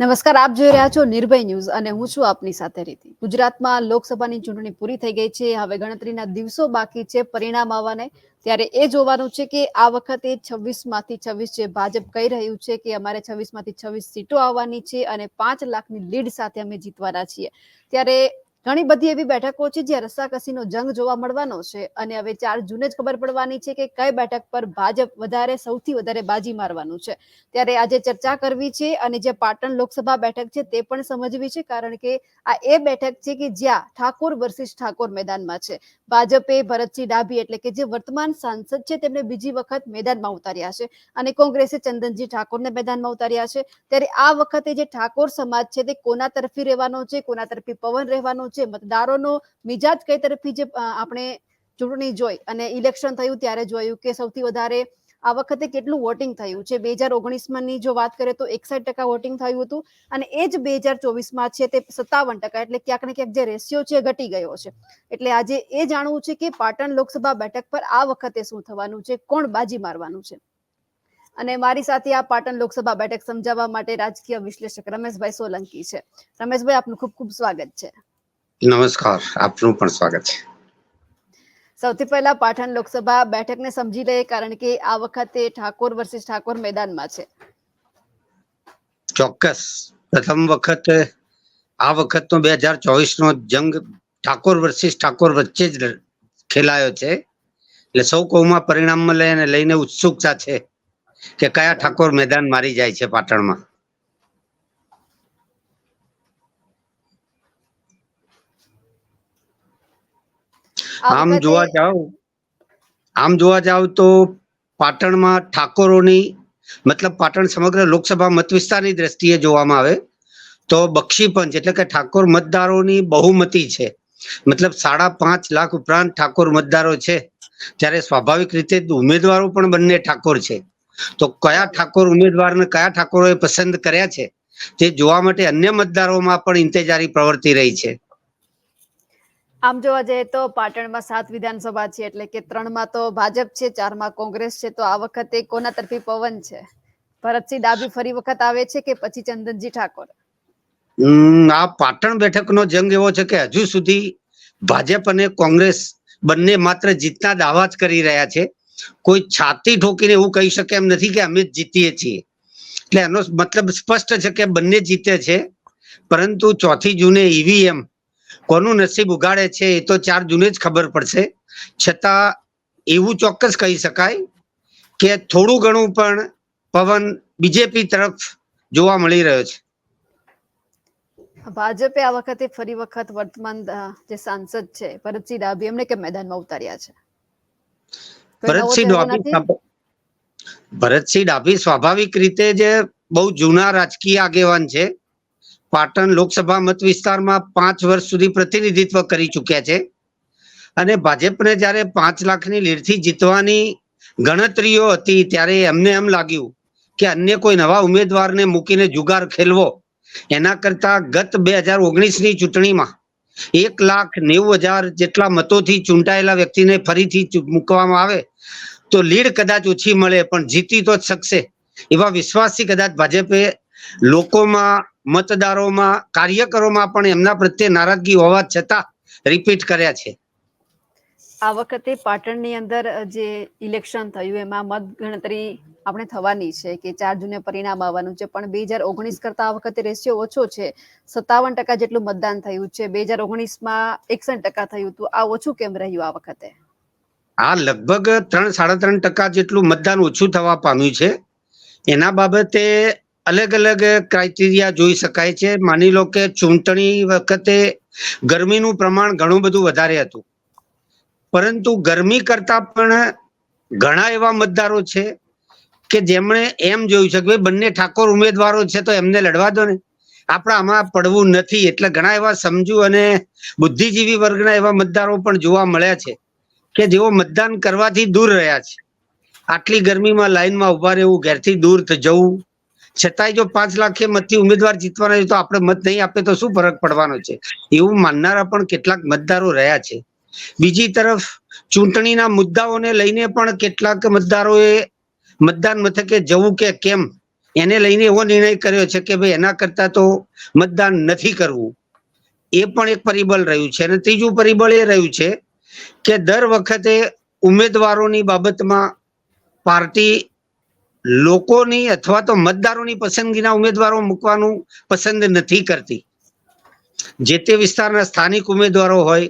નમસ્કાર, આપ જોઈ રહ્યા છો નિર્ભય ન્યૂઝ અને હું છું આપની સાથે રીતિ. ગુજરાતમાં લોકસભાની ચૂંટણી પૂરી થઈ ગઈ છે. હવે ગણતરીના દિવસો બાકી છે. પરિણામ આવવાને ત્યારે એ જોવાનું છે કે આ વખતે છવ્વીસમાંથી છવ્વીસ જે ભાજપ કહી રહ્યું છે કે અમારે છવ્વીસમાંથી છવ્વીસ સીટો આવવાની છે અને પાંચ લાખની લીડ સાથે અમે જીતવાના છીએ. ત્યારે ઘણી બધી એવી બેઠકો છે જ્યાં રસ્સાકસીનો જંગ જોવા મળવાનો છે અને હવે ચાર જૂને જ ખબર પડવાની છે કે કઈ બેઠક પર ભાજપ વધારે, સૌથી વધારે બાજી મારવાનું છે. ત્યારે આજે ચર્ચા કરવી છે અને જે પાટણ લોકસભા બેઠક છે તે પણ સમજવી છે કારણ કે આ એ બેઠક છે કે જ્યાં ઠાકોર વર્સિસ ઠાકોર મેદાનમાં છે. ભાજપે ભરતસિંહ ડાભી એટલે કે જે વર્તમાન સાંસદ છે તેમને બીજી વખત મેદાનમાં ઉતાર્યા છે અને કોંગ્રેસે ચંદનજી ઠાકોરને મેદાનમાં ઉતાર્યા છે. ત્યારે આ વખતે જે ઠાકોર સમાજ છે તે કોના તરફી રહેવાનો છે, કોના તરફી પવન રહેવાનો છે મતદારોનો મિજાજ કઈ તરફથી જે આપણે ચૂંટણી જોઈ અને ઇલેક્શન થયું ત્યારે જોયું કે સૌથી વધારે આ વખતે કેટલું વોટિંગ થયું છે. બે હજાર ઓગણીસની જો વાત કરીએ તો એકસઠ ટકા વોટિંગ થયું હતું અને એ જ બે હજાર ચોવીસમાં છે તે સત્તાવન ટકા એટલે ક્યાંક ને ક્યાંક જે રેશિયો છે ઘટી ગયો છે. એટલે આજે એ જાણવું છે કે પાટણ લોકસભા બેઠક પર આ વખતે શું થવાનું છે, કોણ બાજી મારવાનું છે? અને મારી સાથે આ પાટણ લોકસભા બેઠક સમજાવવા માટે રાજકીય વિશ્લેષક રમેશભાઈ સોલંકી છે. રમેશભાઈ, આપનું ખૂબ ખૂબ સ્વાગત છે. નમસ્કાર આપનું પણ સ્વાગત છે. સૌથી પહેલા પાટણ લોકસભા બેઠકને સમજી લઈએ કારણ કે આ વખતે ઠાકોર વર્સિસ ઠાકોર મેદાનમાં છે. ચોક્કસ. પ્રથમ વખત આ વખતનો બે હજાર ચોવીસ નો જંગ ઠાકોર વર્સિસ ઠાકોર વચ્ચે જ ખેલાયો છે. એટલે સૌ કૌમાં પરિણામમાં લઈને લઈને ઉત્સુકતા છે કે કયા ઠાકોર મેદાન મારી જાય છે પાટણમાં. આમ જોવા જાવ આમ જોવા જાવ તો પાટણમાં ઠાકોરોની મતલબ પાટણ સમગ્ર લોકસભા મત વિસ્તારની દ્રષ્ટિએ જોવામાં આવે તો બક્ષી પંચ એટલે કે ઠાકોર મતદારોની બહુમતી છે. મતલબ સાડા પાંચ લાખ ઉપરાંત ઠાકોર મતદારો છે. ત્યારે સ્વાભાવિક રીતે ઉમેદવારો પણ બંને ઠાકોર છે. તો કયા ઠાકોર ઉમેદવારને કયા ઠાકોરોએ પસંદ કર્યા છે તે જોવા માટે અન્ય મતદારોમાં પણ ઇંતેજારી પ્રવર્તી રહી છે. આમ જોવા જઈએ તો પાટણમાં સાત વિધાનસભા છે, એટલે કે ત્રણમાં તો ભાજપ છે, ચારમાં કોંગ્રેસ છે, તો આ વખતે કોના તરફી પવન છે? ભરતસિંહ ડાભી ફરી વખત આવે છે કે પછી ચંદનજી ઠાકોર? આ પાટણ બેઠકનો જંગ એવો છે કે હજુ સુધી ભાજપ અને કોંગ્રેસ બંને માત્ર જીતના દાવા જ કરી રહ્યા છે. કોઈ છાતી ઠોકીને એવું કહી શકે એમ નથી કે અમે જીતીએ છીએ. એટલે એનો મતલબ સ્પષ્ટ છે કે બંને જીતે છે. પરંતુ ચોથી જૂને ઈવીએમ કોનું નસીબ ઉગાડે છે એ તો ચાર જૂને જ ખબર પડશે. છતાં એવું ચોક્કસ કહી શકાય કે થોડું ઘણું પણ પવન બીજેપી તરફ જોવા મળી રહ્યો છે. ભાજપે આ વખતે ફરી વખત વર્તમાન જે સાંસદ છે ભરતસિંહ ડાભી એમને કે મેદાનમાં ઉતાર્યા છે? ભરતસિંહ ડાભી ભરતસિંહ ડાભી સ્વાભાવિક રીતે જે બહુ જૂના રાજકીય આગેવાન છે પાટણ લોકસભા મત વિસ્તારમાં પાંચ વર્ષ સુધી પ્રતિનિધિત્વ કરી ચૂક્યા છે. અને ભાજપને જ્યારે પાંચ લાખની લીડથી જીતવાની ગણતરીઓ હતી ત્યારે એમને એમ લાગ્યું કે અન્ય કોઈ નવા ઉમેદવારને મૂકીને જુગાર ખેલવો, એના કરતા ગત બે હજાર ઓગણીસની ચૂંટણીમાં એક લાખ નેવું હજાર જેટલા મતોથી ચૂંટાયેલા વ્યક્તિને ફરીથી મૂકવામાં આવે તો લીડ કદાચ ઓછી મળે, પણ જીતી તો જ શકશે એવા વિશ્વાસથી કદાચ ભાજપે લોકોમાં મતદારોમાં કાર્યકરોમાં પણ એમના પ્રત્યે નારાજગી હોવા છતાં રિપીટ કર્યા છે. આ વખતે પાટણની અંદર જે ઇલેક્શન થયું એમાં મત ગણતરી આપણે થવાની છે કે ચાર જૂને પરિણામ આવવાનું છે. પણ બે હજાર ઓગણીસ કરતા આ વખતે રેશિયો ઓછો છે. સત્તાવન ટકા જેટલું મતદાન થયું છે. બે હજાર ઓગણીસમાં એકસઠ ટકા થયું હતું. આ ઓછું કેમ રહ્યું આ વખતે? આ લગભગ ત્રણ સાડા ત્રણ ટકા જેટલું મતદાન ઓછું થવા પામ્યું છે. એના બાબતે અલગ અલગ ક્રાઇટેરિયા જોઈ શકાય છે. માની લો કે ચૂંટણી વખતે ગરમીનું પ્રમાણ ઘણું બધું વધારે હતું. પરંતુ ગરમી કરતા પણ ઘણા એવા મતદારો છે કે જેમણે એમ જોયું છે કે બંને ઠાકોર ઉમેદવારો છે તો એમને લડવા દો ને. આપણે આમાં પડવું નથી. એટલે ઘણા એવા સમજુ અને બુદ્ધિજીવી વર્ગના એવા મતદારો પણ જોવા મળ્યા છે કે જેઓ મતદાન કરવાથી દૂર રહ્યા છે. આટલી ગરમીમાં લાઈનમાં ઊભા રહેવું, ઘેરથી દૂર જવું છતાંય જો પાંચ લાખે મતથી ઉમેદવાર જીતવાના છે તો આપણે મત નહીં આપે તો શું ફરક પડવાનો છે? એવું માનનારા પણ કેટલાક મતદારો રહ્યા છે. બીજી તરફ, ચૂંટણીના મુદ્દાઓને લઈને પણ કેટલાક મતદારોએ મતદાન મથકે જવું કે કેમ, એને લઈને એવો નિર્ણય કર્યો છે કે ભાઈ એના કરતા તો મતદાન નથી કરવું. એ પણ એક પરિબળ રહ્યું છે અને ત્રીજું પરિબળ એ રહ્યું છે કે દર વખતે ઉમેદવારોની બાબતમાં પાર્ટી લોકોની અથવા તો મતદારોની પસંદગીના ઉમેદવારો મૂકવાનું પસંદ નથી કરતી. જે તે વિસ્તારના સ્થાનિક ઉમેદવારો હોય,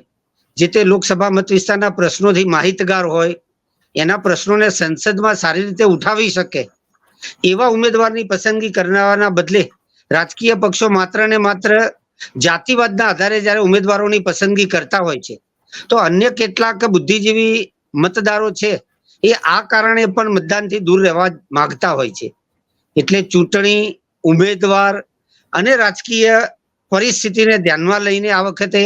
જે તે લોકસભા મત વિસ્તારના પ્રશ્નોથી માહિતગાર હોય, એના પ્રશ્નોને સંસદમાં સારી રીતે ઉઠાવી શકે, એવા ઉમેદવારની પસંદગી કરનારના બદલે રાજકીય પક્ષો માત્ર ને માત્ર જાતિવાદના આધારે જ્યારે ઉમેદવારોની પસંદગી કરતા હોય છે. તો અન્ય કેટલાક બુદ્ધિજીવી મતદારો છે એ આ કારણે પણ મતદાનથી દૂર રહેવા માંગતા હોય છે. એટલે ચૂંટણી ઉમેદવાર અને રાજકીય પરિસ્થિતિને ધ્યાનમાં લઈને આ વખતે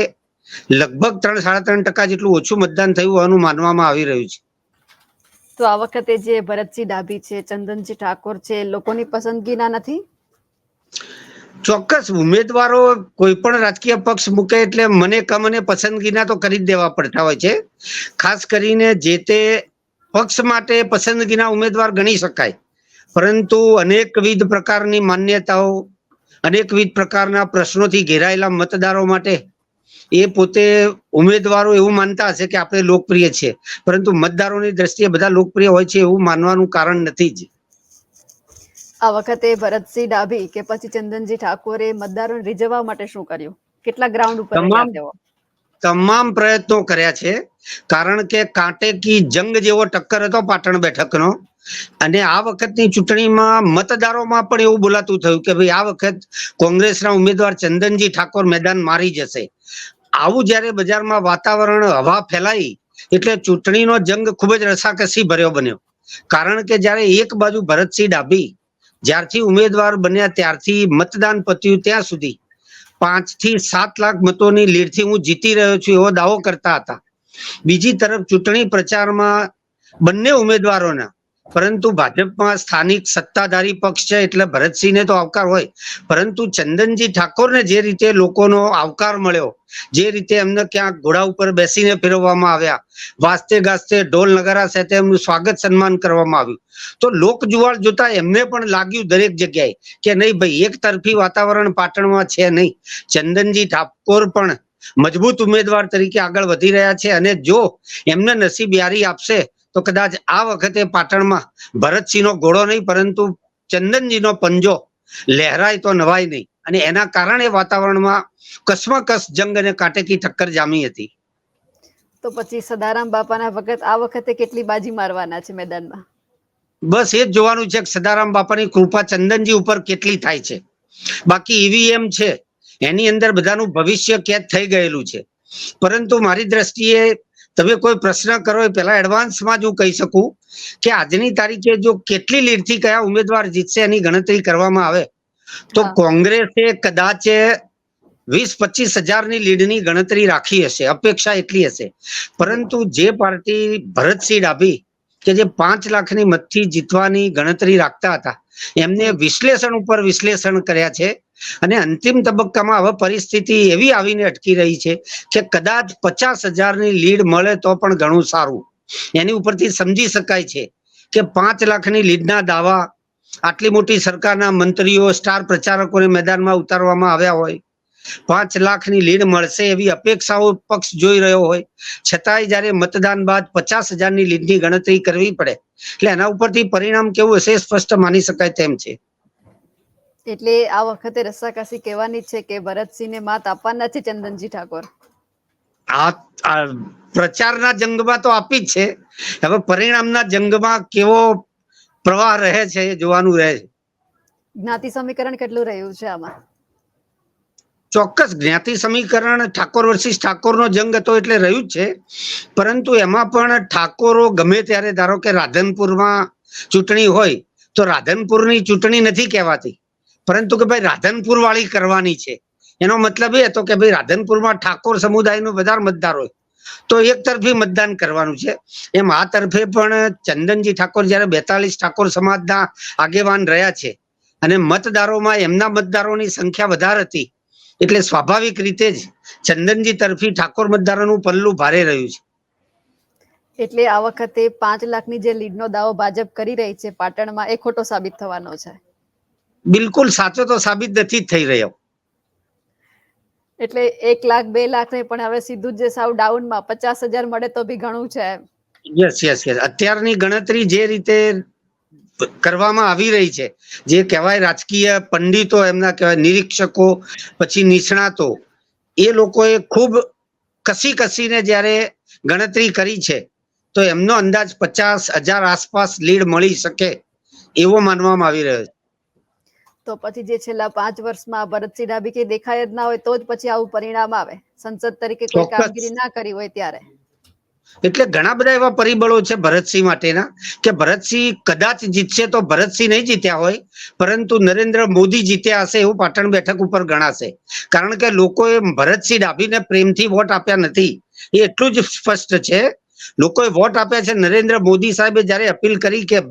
લગભગ ત્રણ સાડા ત્રણ ટકા જેટલું ઓછું મતદાન થયું હોવાનું માનવામાં આવી રહ્યું છે. તો આ વખતે જે ભરતસિંહ ડાભી છે ચંદનજી ઠાકોર છે એ લોકોની પસંદગીના નથી? ચોક્કસ ઉમેદવારો કોઈ પણ રાજકીય પક્ષ મૂકે એટલે મને કમને પસંદગીના તો કરી જ દેવા પડતા હોય છે. ખાસ કરીને જે તે પક્ષ માટે પસંદગીના ઉમેદવાર ગણી શકાય. પરંતુ અનેકવિધ પ્રકારની માન્યતાઓ અનેકવિધ પ્રકારના પ્રશ્નોથી ઘેરાયેલા મતદારો માટે એ પોતે ઉમેદવારો એવું માનતા હશે કે આપણે લોકપ્રિય છે. પરંતુ મતદારોની દ્રષ્ટિએ બધા લોકપ્રિય હોય છે એવું માનવાનું કારણ નથી જ. આ વખતે ભરતસિંહ ડાભી કે પછી ચંદનજી ઠાકોરે મતદારોને રીઝવવા માટે શું કર્યું? કેટલા ગ્રાઉન્ડ ઉપર તમામ- તમામ પ્રયત્નો કર્યા છે. કારણ કે કાંટે કી જંગ જેવો ટક્કર હતો પાટણ બેઠકનો. અને આ વખતની ચૂંટણીમાં મતદારોમાં પણ એવું બોલાતું થયું કે ભાઈ આ વખત કોંગ્રેસના ઉમેદવાર ચંદનજી ઠાકોર મેદાન મારી જશે. આવું જ્યારે બજારમાં વાતાવરણ હવા ફેલાઈ, એટલે ચૂંટણીનો જંગ ખૂબ જ રસાકસી ભર્યો બન્યો. કારણ કે જ્યારે એક બાજુ ભરતસિંહ ડાભી જ્યારથી ઉમેદવાર બન્યા ત્યારથી મતદાન પત્યું ત્યાં સુધી પાંચથી સાત લાખ મતોની લીડથી હું જીતી રહ્યો છું એવો દાવો કરતા હતા. બીજી તરફ ચૂંટણી પ્રચારમાં બંને ઉમેદવારોના પરંતુ ભાજપમાં સ્થાનિક સત્તાધારી પક્ષ છે એટલે ભરતસિંહને તો આવકાર હોય. પરંતુ ચંદનજી ઠાકોરને જે રીતે લોકોનો આવકાર મળ્યો, જે રીતે એમને ક્યાંક ઘોડા ઉપર બેસીને ફેરવવામાં આવ્યા, વાસ્તે ગાસ્તે ઢોલ નગારા સાથે એમનું સ્વાગત સન્માન કરવામાં આવ્યું. તો લોક જુવાળ જોતા એમને પણ લાગ્યું દરેક જગ્યાએ કે નહીં ભાઈ, એક તરફી વાતાવરણ પાટણમાં છે નહીં. ચંદનજી ઠાકોર પણ મજબૂત ઉમેદવાર તરીકે આગળ વધી રહ્યા છે અને જો એમને નસીબ યારી આપશે તો કદાચ આ વખતે પાટણમાં ભરતસિંહનો ઘોડો નહીં પરંતુ ચંદનજીનો પંજો લહેરાય તો નવાય નહીં. અને એના કારણે વાતાવરણમાં કસમકસ જંગ અને કાટેકી ટક્કર જામી હતી. તો પછી સદારામ બાપાના વખત આ વખતે કેટલી બાજી મારવાના છે મેદાનમાં? બસ એ જ જોવાનું છે કે સદારામ બાપાની કૃપા ચંદનજી ઉપર કેટલી થાય છે. બાકી ઈવીએમ છે એની અંદર બધાનું ભવિષ્ય કેદ થઈ ગયેલું છે. પરંતુ મારી દ્રષ્ટિએ તમે કોઈ પ્રશ્ન કરો એ પહેલા એડવાન્સમાં જ હું કહી શકું કે આજની તારીખે જો કેટલી લીડથી કયા ઉમેદવાર જીતશે એની ગણતરી કરવામાં આવે તો કોંગ્રેસે કદાચ વીસ પચીસ હજારની લીડની ગણતરી રાખી હશે અપેક્ષા એટલી હશે. પરંતુ જે પાર્ટી ભરતસિંહ ડાભી કે જે પાંચ લાખની મતથી જીતવાની ગણતરી રાખતા હતા એમને વિશ્લેષણ ઉપર વિશ્લેષણ કર્યા છે. અને અંતિમ તબક્કામાં હવે પરિસ્થિતિ એવી આવીને અટકી રહી છે કે કદાચ પચાસ હજારની લીડ મળે તો પણ ઘણું સારું. એની ઉપરથી સમજી શકાય છે કે પાંચ લાખની લીડના દાવા આટલી મોટી સરકારના મંત્રીઓ, સ્ટાર પ્રચારકોને મેદાનમાં ઉતારવામાં આવ્યા હોય. પાંચ લાખની લીડ મળશે એવી અપેક્ષાઓ પક્ષ જોઈ રહ્યો હોય. છતાંય જ્યારે મતદાન બાદ પચાસ હજારની લીડની ગણતરી કરવી પડે. એટલે એના ઉપરથી પરિણામ કેવું હશે સ્પષ્ટ માની શકાય તેમ છે. એટલે આ વખતે રસ્સાકાસી કહેવાની છે કે ભરતસિંહને માત આપવાના છે ચંદનજી ઠાકોર. આ આ પ્રચારના જંગમાં તો આપી જ છે. હવે પરિણામના જંગમાં કેવો પ્રવાહ રહે છે એ જોવાનું રહે છે. જ્ઞાતિ સમીકરણ કેટલું રહ્યું છે આમાં? ચોક્કસ જ્ઞાતિ સમીકરણ ઠાકોર વર્સિસ ઠાકોરનો જંગ હતો એટલે રહ્યું જ છે. પરંતુ એમાં પણ ઠાકોરો ગમે ત્યારે ધારો કે રાધનપુરમાં ચૂંટણી હોય તો રાધનપુરની ચૂંટણી નથી કહેવાતી. પરંતુ કે ભાઈ રાધનપુર વાળી કરવાની છે. એનો મતલબ એ હતો કે ભાઈ રાધનપુરમાં ઠાકોર સમુદાયનો વધારે મતદાર હોય. તો એક તરફી મતદાન કરવાનું છે. એમ આ તરફે પણ ચંદનજી ઠાકોર જ્યારે બેતાલીસ ઠાકોર સમાજના આગેવાન રહ્યા છે અને મતદારોમાં એમના મતદારોની સંખ્યા વધારે હતી, એટલે સ્વાભાવિક રીતે જ ચંદનજી તરફી ઠાકોર મતદારોનું પલ્લું ભારે રહ્યું છે. એટલે આ વખતે પાંચ લાખની જે લીડનો દાવો ભાજપ કરી રહી છે પાટણમાં, એ ખોટો સાબિત થવાનો છે. બિલકુલ સાચો તો સાબિત નથી થઈ રહ્યો. એટલે એક લાખ બે લાખ નહીં પણ હવે સીધું જ જે સાવ ડાઉનમાં પચાસ હજાર મળે તો બી ઘણું છે યસ યસ યસ. અત્યારની ગણતરી જે રીતે કરવામાં આવી રહી છે જે કહેવાય રાજકીય પંડિતો એમના કહેવાય નિરીક્ષકો પછી નિષ્ણાતો એ લોકોએ ખૂબ કસી કસીને જ્યારે ગણતરી કરી છે તો એમનો અંદાજ પચાસ હજાર આસપાસ લીડ મળી શકે એવો માનવામાં આવી રહ્યો છે. તો પછી જે છેલ્લા પાંચ વર્ષમાં ભરતસિંહ ડાબી કે દેખાય જ ના હોય તો જ પછી આવું પરિણામ આવે. સંસદ તરીકે કોઈ કામગીરી ના કરી હોય ત્યારે. એટલે ઘણા બધા એવા પરિબળો છે ભરતસિંહ માટેના કે ભરતસિંહ કદાચ જીતશે તો ભરતસિંહ નહીં જીત્યા હોય પરંતુ નરેન્દ્ર મોદી જીત્યા હશે એવું પાટણ બેઠક ઉપર ગણાશે. કારણ કે લોકોએ ભરતસિંહ ડાભીને પ્રેમથી વોટ આપ્યા નથી. એ એટલું જ સ્પષ્ટ છે લોકોએ વોટ આપ્યા છે નરેન્દ્ર મોદી સાહેબે જ્યારે અપીલ કરી કે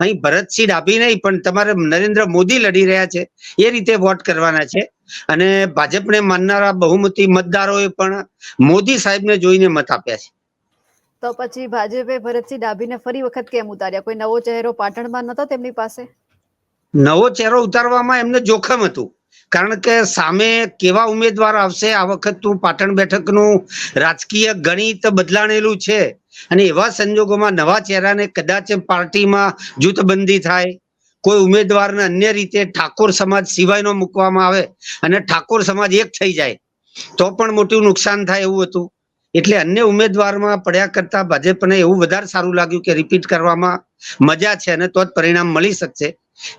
અહીં ભરતસિંહ ડાભી નહીં પણ તમારે નરેન્દ્ર મોદી લડી રહ્યા છે એ રીતે વોટ કરવાના છે. અને ભાજપને માનનારા બહુમતી મતદારોએ પણ મોદી સાહેબને જોઈને મત આપ્યા છે. તો પછી ભાજપે ભરતસિંહ ડાભીને ફરી વખત કેમ ઉતાર્યા? કોઈ નવો ચહેરો પાટણમાં નતો તેમની પાસે? નવો ચહેરો ઉતારવામાં એમને જોખમ હતું. કારણ કે સામે કેવા ઉમેદવાર આવશે? આ વખતનું પાટણ બેઠકનું રાજકીય ગણિત બદલાણેલું છે અને એવા સંજોગોમાં નવા ચહેરાને કદાચ પાર્ટીમાં જૂથબંધી થાય. કોઈ ઉમેદવારને અન્ય રીતે ઠાકોર સમાજ સિવાયનો મૂકવામાં આવે અને ઠાકોર સમાજ એક થઈ જાય, તો પણ મોટું નુકસાન થાય એવું હતું. એટલે અન્ય ઉમેદવારમાં પડ્યા કરતા ભાજપને એવું વધારે સારું લાગ્યું કે રિપીટ કરવામાં મજા છે અને તો જ પરિણામ મળી શકશે.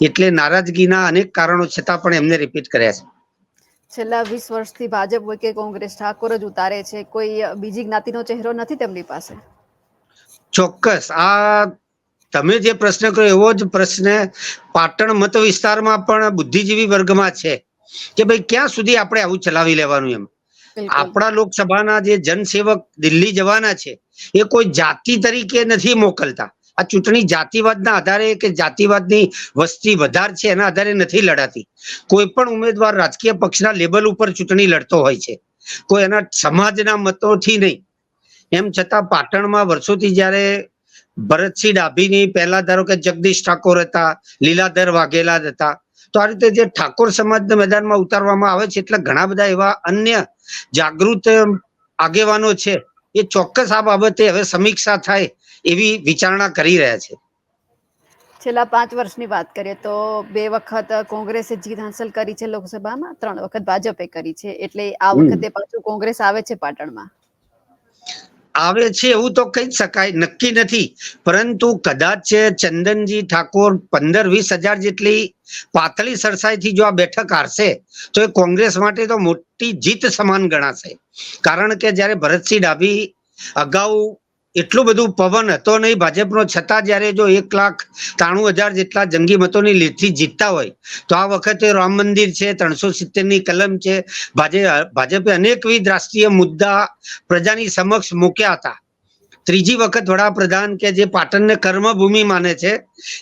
એટલે નારાજગીના અનેક કારણો છતાં પણ એમને રિપીટ કર્યા છે. છેલ્લા વીસ વર્ષથી ભાજપ હોય કે કોંગ્રેસ ઠાકોર જ ઉતારે છે. કોઈ બીજી જ્ઞાતિનો ચહેરો નથી તેમની પાસે? ચોક્કસ. આ તમે જે પ્રશ્ન કર્યો એવો જ પ્રશ્ન પાટણ મત વિસ્તારમાં પણ બુદ્ધિજીવી વર્ગમાં છે કે ભાઈ ક્યાં સુધી આપણે આવું ચલાવી લેવાનું એમ? આપણા લોકસભાના જે જનસેવક દિલ્હી જવાના છે એ કોઈ જાતિ તરીકે નથી મોકલતા. આ ચૂંટણી જાતિવાદના આધારે કે જાતિવાદની વસ્તી વધાર છે એના આધારે નથી લડાતી. કોઈ પણ ઉમેદવાર રાજકીય પક્ષના લેવલ ઉપર ચૂંટણી લડતો હોય છે. કોઈ એના સમાજના મતોથી નહીં. એમ છતાં પાટણમાં વર્ષોથી જ્યારે ભરતસિંહ ડાભીની પહેલા ધારો કે જગદીશ ઠાકોર હતા, લીલાધર વાઘેલા હતા, તો આ રીતે જે ઠાકોર સમાજના મેદાનમાં ઉતારવામાં આવે છે એટલે ઘણા બધા એવા અન્ય જાગૃત આગેવાનો છે. એ ચોક્કસ આ બાબતે હવે સમીક્ષા થાય એવી વિચારણા કરી રહ્યા છે. છેલ્લા પાંચ વર્ષની વાત કરીએ તો બે વખત કોંગ્રેસે જીત હાંસલ કરી છે લોકસભામાં ત્રણ વખત ભાજપે કરી છે. એટલે આ વખતે પાછું કોંગ્રેસ આવે છે પાટણમાં? આવે છે એવું તો કહી શકાય નક્કી નથી. પરંતુ કદાચ ચંદનજી ઠાકોર પંદર વીસ હજાર જેટલી પાતળી સરસાઈથી જો આ બેઠક હારશે તો એ કોંગ્રેસ માટે તો મોટી જીત સમાન ગણાશે. કારણ કે જ્યારે ભરતસિંહ ડાભી અગાઉ એટલું બધું પવન હતો નહીં. ભાજપનો છતાં જ્યારે જો એક લાખ ત્રાણું હજાર જેટલા જંગી મતોની લીડથી જીતતા હોય, તો આ વખતે રામ મંદિર છે, ત્રણસો સિત્તેરની કલમ છે. ભાજે, ભાજપે અનેકવિધ રાષ્ટ્રીય મુદ્દા પ્રજાની સમક્ષ મૂક્યા હતા. ત્રીજી વખત વડાપ્રધાન કે જે પાટણને કર્મભૂમિ માને છે,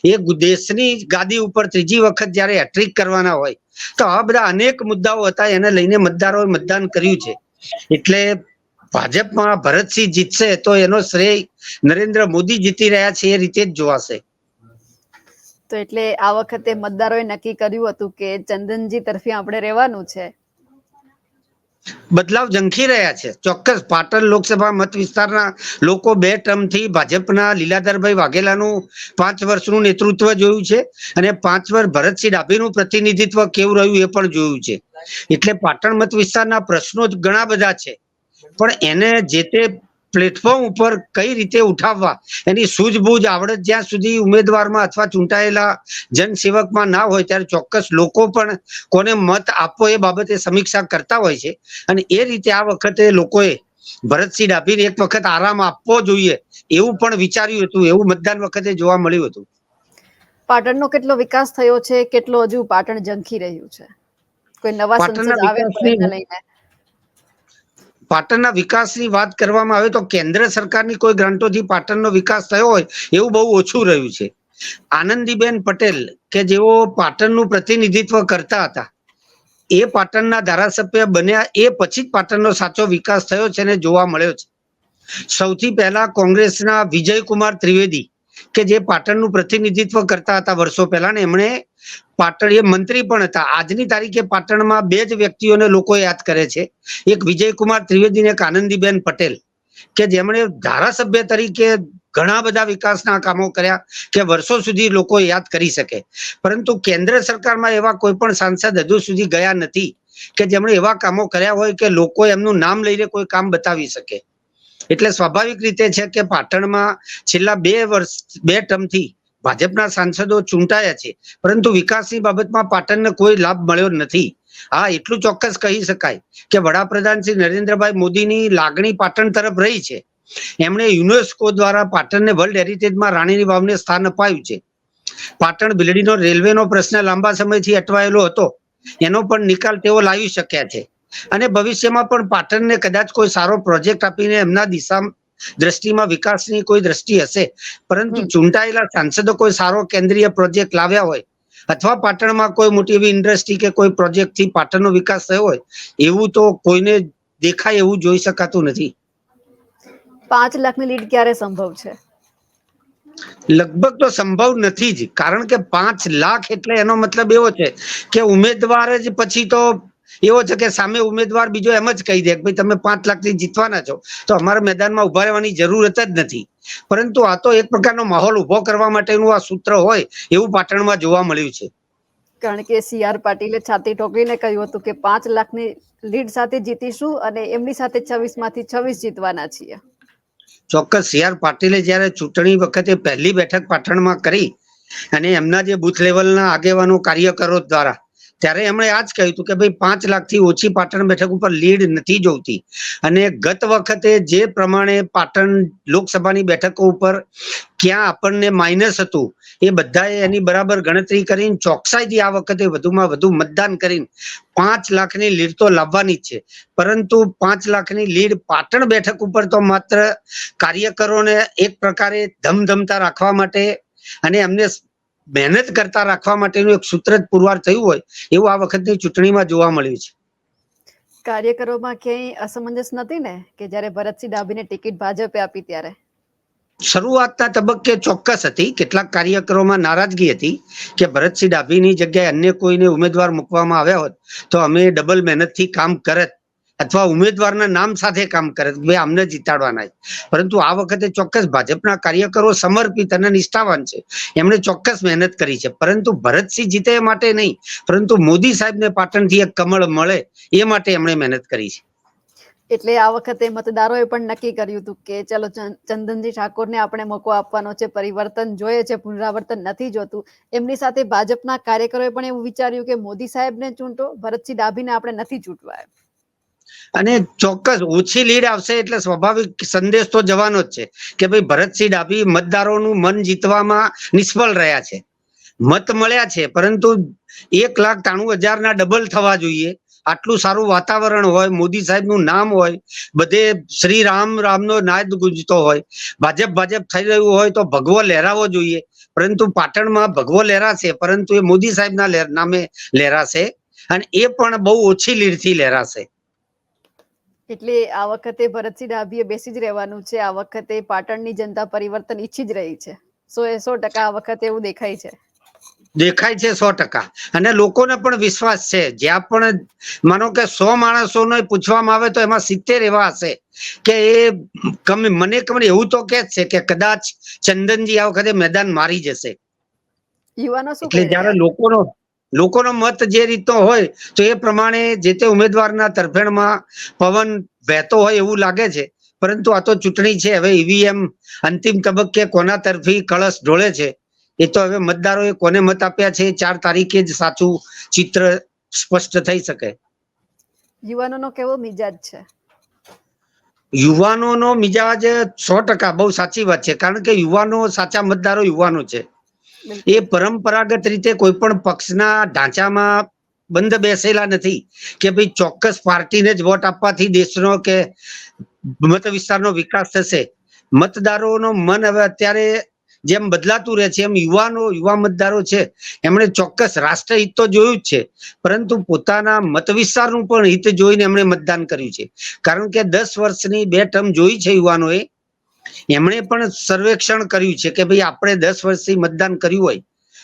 એ દેશની ગાદી ઉપર ત્રીજી વખત જ્યારે હેટ્રિક કરવાના હોય, તો આ બધા અનેક મુદ્દાઓ હતા. એને લઈને મતદારોએ મતદાન કર્યું છે. એટલે ભાજપમાં ભરતસિંહ જીતશે તો એનો શ્રેય નરેન્દ્ર મોદી જીતી રહ્યા છે એ રીતે જ જોવાશે. તો એટલે આ વખતે મતદારોએ નક્કી કર્યું હતું કે ચંદનજી તરફી આપણે રહેવાનું છે. બદલાવ ઝંખી રહ્યા છે. ચોક્કસ પાટણ લોકસભા મત વિસ્તારના લોકો બે ટર્મથી ભાજપના લીલાધરભાઈ વાઘેલાનું પાંચ વર્ષનું નેતૃત્વ જોયું છે અને પાંચ વર્ષ ભરતસિંહ ડાભીનું પ્રતિનિધિત્વ કેવું રહ્યું એ પણ જોયું છે. એટલે પાટણ મત વિસ્તારના પ્રશ્નો જ ઘણા બધા છે. પણ એને જે તે પ્લેટફોર્મ ઉપર કઈ રીતે ઉઠાવવા એની સૂઝબૂઝ આવડત જ્યાં સુધી ઉમેદવારમાં અથવા ચૂંટાયેલા જનસેવકમાં ના હોય ત્યારે ચોક્કસ લોકો પણ કોને મત આપવો એ બાબતે સમીક્ષા કરતા હોય છે. અને એ રીતે આ વખતે લોકોએ ભરતસિંહ ડાભીને એક વખત આરામ આપવો જોઈએ એવું પણ વિચાર્યું હતું એવું મતદાન વખતે જોવા મળ્યું હતું. પાટણનો કેટલો વિકાસ થયો છે કેટલો હજુ પાટણ ઝંખી રહ્યું છે? કોઈ નવા સંસદ આવે લઈને. પાટણના વિકાસની વાત કરવામાં આવે તો કેન્દ્ર સરકારની કોઈ ગ્રાન્ટોથી પાટણનો વિકાસ થયો હોય એવું બહુ ઓછું રહ્યું છે. આનંદીબેન પટેલ કે જેઓ પાટણનું પ્રતિનિધિત્વ કરતા હતા, એ પાટણના ધારાસભ્ય બન્યા એ પછી જ પાટણનો સાચો વિકાસ થયો છે અને જોવા મળ્યો છે. સૌથી પહેલા કોંગ્રેસના વિજયકુમાર ત્રિવેદી કે જે પાટણનું પ્રતિનિધિત્વ કરતા હતા વર્ષો પહેલા ને એમણે પાટણ મંત્રી પણ હતા. આજની તારીખે પાટણમાં બે જ વ્યક્તિઓને લોકો યાદ કરે છે. એક વિજયકુમાર ત્રિવેદી ને એક આનંદીબેન પટેલ, કે જેમણે ધારાસભ્ય તરીકે ઘણા બધા વિકાસના કામો કર્યા કે વર્ષો સુધી લોકો યાદ કરી શકે. પરંતુ કેન્દ્ર સરકારમાં એવા કોઈ પણ સાંસદ હજુ સુધી ગયા નથી કે જેમણે એવા કામો કર્યા હોય કે લોકો એમનું નામ લઈને કોઈ કામ બતાવી શકે. એટલે સ્વાભાવિક રીતે છે કે પાટણમાં છેલ્લા બે વર્ષ, બે ટર્મથી ભાજપના સાંસદો ચૂંટાયા છે, પરંતુ વિકાસની બાબતમાં પાટણને કોઈ લાભ મળ્યો નથી. હા, એટલું ચોક્કસ કહી શકાય કે વડાપ્રધાન શ્રી નરેન્દ્રભાઈ મોદીની લાગણી પાટણ તરફ રહી છે. એમણે યુનેસ્કો દ્વારા પાટણને વર્લ્ડ હેરિટેજમાં રાણીની વાવને સ્થાન અપાયું છે. પાટણ બિલડીનો, રેલવેનો પ્રશ્ન લાંબા સમયથી અટવાયેલો હતો. એનો પણ નિકાલ તેઓ લાવી શક્યા છે. અને ભવિષ્યમાં પણ પાટણને કદાચ કોઈ સારો પ્રોજેક્ટ આપીને એમના દિશા દ્રષ્ટિમાં વિકાસની કોઈ દ્રષ્ટિ હશે. પરંતુ ચૂંટાયેલા સાંસદો કોઈ સારો કેન્દ્રીય પ્રોજેક્ટ લાવ્યા હોય અથવા પાટણમાં કોઈ મોટી એવી ઇન્ડસ્ટ્રી કે કોઈ પ્રોજેક્ટથી પાટણનો વિકાસ થયો હોય એવું તો કોઈને દેખાય એવું જોઈ શકાતું નથી. પાંચ લાખની લીડ ક્યારે સંભવ છે? લગભગ તો સંભવ નથી જ. કારણ કે પાંચ લાખ એટલે એનો મતલબ એવો છે કે ઉમેદવાર જ પછી તો એવો છે કે સામે ઉમેદવાર બીજો એમ જ કહી દે કે ભાઈ તમે પાંચ લાખથી જીતવાના છો. તો અમારે મેદાનમાં ઊભા રહેવાની જરૂરત જ નથી. પરંતુ આ તો એક પ્રકારનો માહોલ ઊભો કરવા માટેનું આ સૂત્ર હોય એવું પાટણમાં જોવા મળ્યું છે. કારણ કે સી આર પાટીલે છાતી ઠોકીને કહ્યું હતું કે પાંચ લાખની લીડ સાથે જીતીશું અને એમની સાથે છવ્વીસમાંથી છવ્વીસ જીતવાના છીએ. ચોક્કસ સી આર પાટીલે જયારે ચૂંટણી વખતે પહેલી બેઠક પાટણમાં કરી અને એમના જે બુથ લેવલના આગેવાનો કાર્યકરો દ્વારા ત્યારે એમણે આ જ કહ્યું હતું કે ભાઈ પાંચ લાખથી ઓછી પાટણ બેઠક ઉપર લીડ નથી જોતી. અને ગત વખતે જે પ્રમાણે પાટણ લોકસભાની બેઠકો ઉપર ક્યાં આપણને માઇનસ હતું, એ બધાએ એની બરાબર ગણતરી કરીને ચોકસાઈથી આ વખતે વધુમાં વધુ મતદાન કરીને પાંચ લાખની લીડ તો લાવવાની જ છે. પરંતુ પાંચ લાખની લીડ પાટણ બેઠક ઉપર તો માત્ર કાર્યકરોને એક પ્રકારે ધમધમતા રાખવા માટે અને એમને મહેનત કરતા રાખવા માટેનું એક સૂત્ર જ પુરવાર થયું હોય એવું આ વખતની ચૂંટણીમાં જોવા મળ્યું છે. કાર્યકરોમાં ક્યાંય અસમંજસ નથી ને કે જ્યારે ભરતસિંહ ડાભીને ટિકિટ ભાજપે આપી ત્યારે? શરૂઆતના તબક્કે ચોક્કસ હતી કેટલાક કાર્યકરોમાં નારાજગી હતી કે ભરતસિંહ ડાભીની જગ્યાએ અન્ય કોઈને ઉમેદવાર મૂકવામાં આવ્યા હોત તો અમે ડબલ મહેનતથી કામ કરત. અથવા ઉમેદવારના નામ સાથે કામ કરે ભાઈ અમને જીતાડવાના પરંતુ આ વખતે ચોક્કસ ભાજપના કાર્યકરો સમર્પિત અને નિષ્ઠાવાન છે. એમણે ચોક્કસ મહેનત કરી છે. પરંતુ ભરતસિંહ જીતે માટે નહીં, પરંતુ મોદી સાહેબને પાટણથી એક કમળ મળે એ માટે એમણે મહેનત કરી છે. એટલે આ વખતે મતદારોએ પણ નક્કી કર્યું હતું કે ચલો ચંદનજી ઠાકોરને આપણે મોકો આપવાનો છે. પરિવર્તન જોઈએ છે, પુનરાવર્તન નથી જોતું. એમની સાથે ભાજપના કાર્યકરોએ પણ એવું વિચાર્યું કે મોદી સાહેબને ચૂંટો, ભરતસિંહ ડાભીને આપણે નથી ચૂંટવા. અને ચોક્કસ ઓછી લીડ આવશે એટલે સ્વાભાવિક સંદેશ તો જવાનો જ છે કે ભાઈ ભરતસિંહ ડાભી મતદારોનું મન જીતવામાં નિષ્ફળ રહ્યા છે. મત મળ્યા છે, પરંતુ એક લાખ ત્રાણું હજાર ના ડબલ થવા જોઈએ. આટલું સારું વાતાવરણ હોય, મોદી સાહેબનું નામ હોય, બધે શ્રી રામ રામનો નાદ ગુંજતો હોય. ભાજપ ભાજપ થઈ રહ્યું હોય તો ભગવો લહેરાવો જોઈએ. પરંતુ પાટણમાં ભગવો લહેરાશે, પરંતુ એ મોદી સાહેબના નામે લહેરાશે. અને એ પણ બહુ ઓછી લીડથી લહેરાશે. એટલે આ વખતે ભરતસિંહ ડાભીએ બેસી જ રહેવાનું છે. આ વખતે પાટણની જનતા પરિવર્તન ઈચ્છી જ રહી છે. સો એ સો ટકા આ વખતે એવું દેખાય છે. દેખાય છે સો ટકા. અને લોકોને પણ વિશ્વાસ છે. જ્યાં પણ માનો કે સો માણસોને પૂછવામાં આવે તો એમાં સિત્તેર એવા હશે કે એ કમ- મને કમ એવું તો કે છે કે કદાચ ચંદનજી આ વખતે મેદાન મારી જશે. યુવાનો શું એટલે જ્યારે? લોકોનો લોકોનો મત જે રીતનો હોય તો એ પ્રમાણે જે તે ઉમેદવારના તરફેણમાં પવન વહેતો હોય એવું લાગે છે. પરંતુ આ તો ચૂંટણી છે. હવે ઈવીએમ અંતિમ તબક્કે કોના તરફી કળશ ઢોળે છે? એ તો હવે મતદારોએ કોને મત આપ્યા છે? એ ચાર તારીખે જ સાચું ચિત્ર સ્પષ્ટ થઈ શકે. યુવાનોનો કેવો મિજાજ છે? યુવાનોનો મિજાજ સો ટકા બહુ સાચી વાત છે. કારણ કે યુવાનો સાચા મતદારો યુવાનો છે. એ પરંપરાગત રીતે કોઈ પણ પક્ષના ઢાંચામાં બંધ બેસેલા નથી કે ભાઈ ચોક્કસ પાર્ટીને જ વોટ આપવાથી દેશનો કે મત વિસ્તારનો વિકાસ થશે. મતદારોનો મન હવે અત્યારે જેમ બદલાતું રહે છે એમ યુવાનો યુવા મતદારો છે એમણે ચોક્કસ રાષ્ટ્રહિત તો જોયું જ છે પરંતુ પોતાના મત વિસ્તારનું પણ હિત જોઈને એમણે મતદાન કર્યું છે. કારણ કે દસ વર્ષની બે ટર્મ જોઈ છે યુવાનોએ એમણે પણ સર્વેક્ષણ કર્યું છે કે ભાઈ આપણે દસ વર્ષથી મતદાન કર્યું હોય,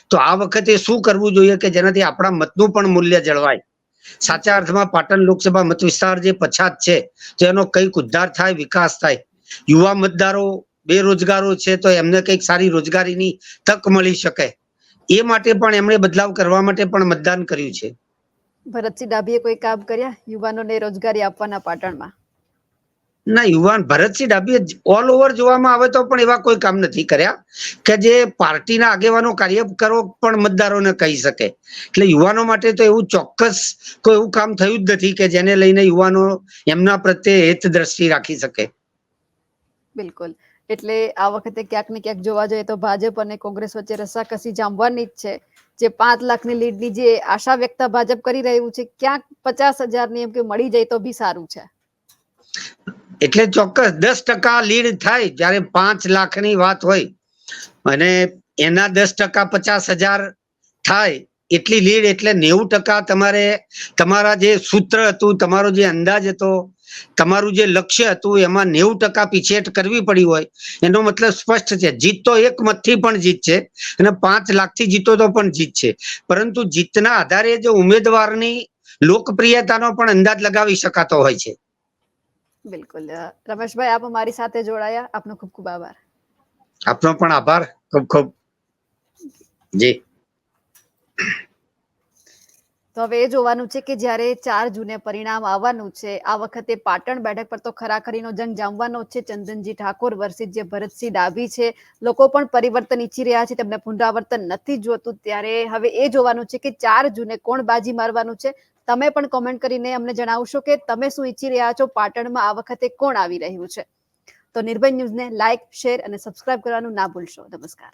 તો આ વખતે શું કરવું જોઈએ કે જેનાથી આપણા મતનું પણ મૂલ્ય જળવાય? સાચા અર્થમાં પાટણ લોકસભા મત વિસ્તાર જે પછાત છે, તો એનો કંઈક ઉદ્ધાર થાય, વિકાસ થાય. યુવા મતદારો બેરોજગારો છે, તો એમને કંઈક સારી રોજગારીની તક મળી શકે. એ માટે પણ એમણે બદલાવ કરવા માટે પણ મતદાન કર્યું છે. ભરતસિંહ ડાભીએ કોઈ કામ કર્યા? યુવાનોને રોજગારી આપવાના પાટણમાં. ના, યુવાન ભરતસિંહ ડાભીએ ઓલ ઓવર જોવામાં આવે તો પણ એવા કોઈ કામ નથી કર્યા કે જે પાર્ટીના આગેવાનો કાર્ય કરવો પણ મતદારોને કહી શકે. એટલે યુવાનો માટે તો એવું ચોક્કસ કોઈ એવું કામ થયું જ નથી કે જેને લઈને યુવાનો એમના પ્રત્યે હિત દ્રષ્ટિ રાખી શકે. બિલકુલ. એટલે આ વખતે ક્યાંક ને ક્યાંક જોવા જઈએ તો ભાજપ અને કોંગ્રેસ વચ્ચે રસાકસી જામવાની જ છે. જે પાંચ લાખની લીડની જે આશા વ્યક્ત ભાજપ કરી રહ્યું છે, ક્યાંક પચાસ હજારની એમ કે મળી જાય તો બી સારું છે. એટલે ચોક્કસ દસ ટકા લીડ થાય જ્યારે પાંચ લાખની વાત હોય. અને એના દસ ટકા પચાસ હજાર થાય, એટલી લીડ એટલે નેવું ટકા તમારે તમારા જે સૂત્ર હતું, તમારો જે અંદાજ હતો, તમારું જે લક્ષ્ય હતું, એમાં નેવું ટકા પીછેટ કરવી પડી હોય. એનો મતલબ સ્પષ્ટ છે. જીત તો એક મતથી પણ જીત છે અને પાંચ લાખથી જીતો તો પણ જીત છે. પરંતુ જીતના આધારે જે ઉમેદવારની લોકપ્રિયતાનો પણ અંદાજ લગાવી શકાતો હોય છે. બિલકુલ. રમેશભાઈ આપ અમારી સાથે જોડાયા. આપનો ખૂબ ખૂબ આભાર. આપનો પણ આભાર. ખૂબ ખૂબ. જી. તો હવે એ જોવાનું છે કે જ્યારે ચાર જૂને પરિણામ આવવાનું છે આ વખતે પાટણ બેઠક પર તો ખરાખરીનો જંગ જામવાનો છે. ચંદનજી ઠાકોર વર્સિત જે ભરતસિંહ ડાભી છે લોકો પણ પરિવર્તન ઈચ્છી રહ્યા છે. તેમને પુનરાવર્તન નથી જોતું. ત્યારે હવે એ જોવાનું છે કે ચાર જૂને કોણ બાજી મારવાનું છે? તમે પણ કોમેન્ટ કરીને અમને જણાવશો કે તમે શું ઈચ્છી રહ્યા છો? પાટણમાં આ વખતે કોણ આવી રહ્યું છે? તો નિર્ભય ન્યૂઝને લાઇક શેર અને સબસ્ક્રાઇબ કરવાનું ના ભૂલશો. નમસ્કાર.